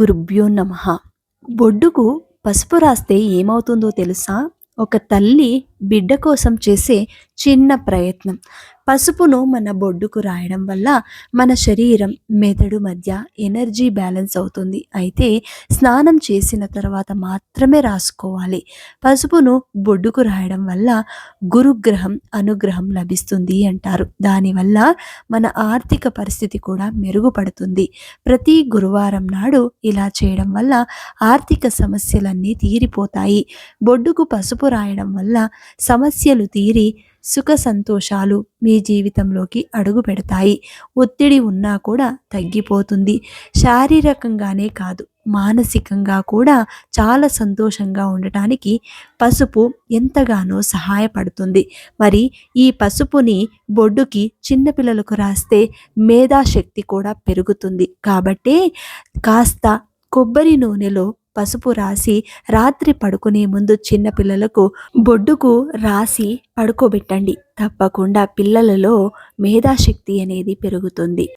గురుభ్యో నమ. బొడ్డుకు పసుపు రాస్తే ఏమవుతుందో తెలుసా? ఒక తల్లి బిడ్డ కోసం చేసే చిన్న ప్రయత్నం. పసుపును మన బొడ్డుకు రాయడం వల్ల మన శరీరం మెదడు మధ్య ఎనర్జీ బ్యాలెన్స్ అవుతుంది. అయితే స్నానం చేసిన తర్వాత మాత్రమే రాసుకోవాలి. పసుపును బొడ్డుకు రాయడం వల్ల గురుగ్రహం అనుగ్రహం లభిస్తుంది అంటారు. దానివల్ల మన ఆర్థిక పరిస్థితి కూడా మెరుగుపడుతుంది. ప్రతి గురువారం నాడు ఇలా చేయడం వల్ల ఆర్థిక సమస్యలన్నీ తీరిపోతాయి. బొడ్డుకు పసుపు రాయడం వల్ల సమస్యలు తీరి సుఖ సంతోషాలు మీ జీవితంలోకి అడుగు పెడతాయి. ఒత్తిడి ఉన్నా కూడా తగ్గిపోతుంది. శారీరకంగానే కాదు మానసికంగా కూడా చాలా సంతోషంగా ఉండటానికి పసుపు ఎంతగానో సహాయపడుతుంది. మరి ఈ పసుపుని బొడ్డుకి చిన్నపిల్లలకు రాస్తే మేధాశక్తి కూడా పెరుగుతుంది. కాబట్టి కాస్త కొబ్బరి నూనెలో పసుపు రాసి రాత్రి పడుకునే ముందు చిన్నపిల్లలకు బొడ్డుకు రాసి పడుకోబెట్టండి. తప్పకుండా పిల్లలలో మేధాశక్తి అనేది పెరుగుతుంది.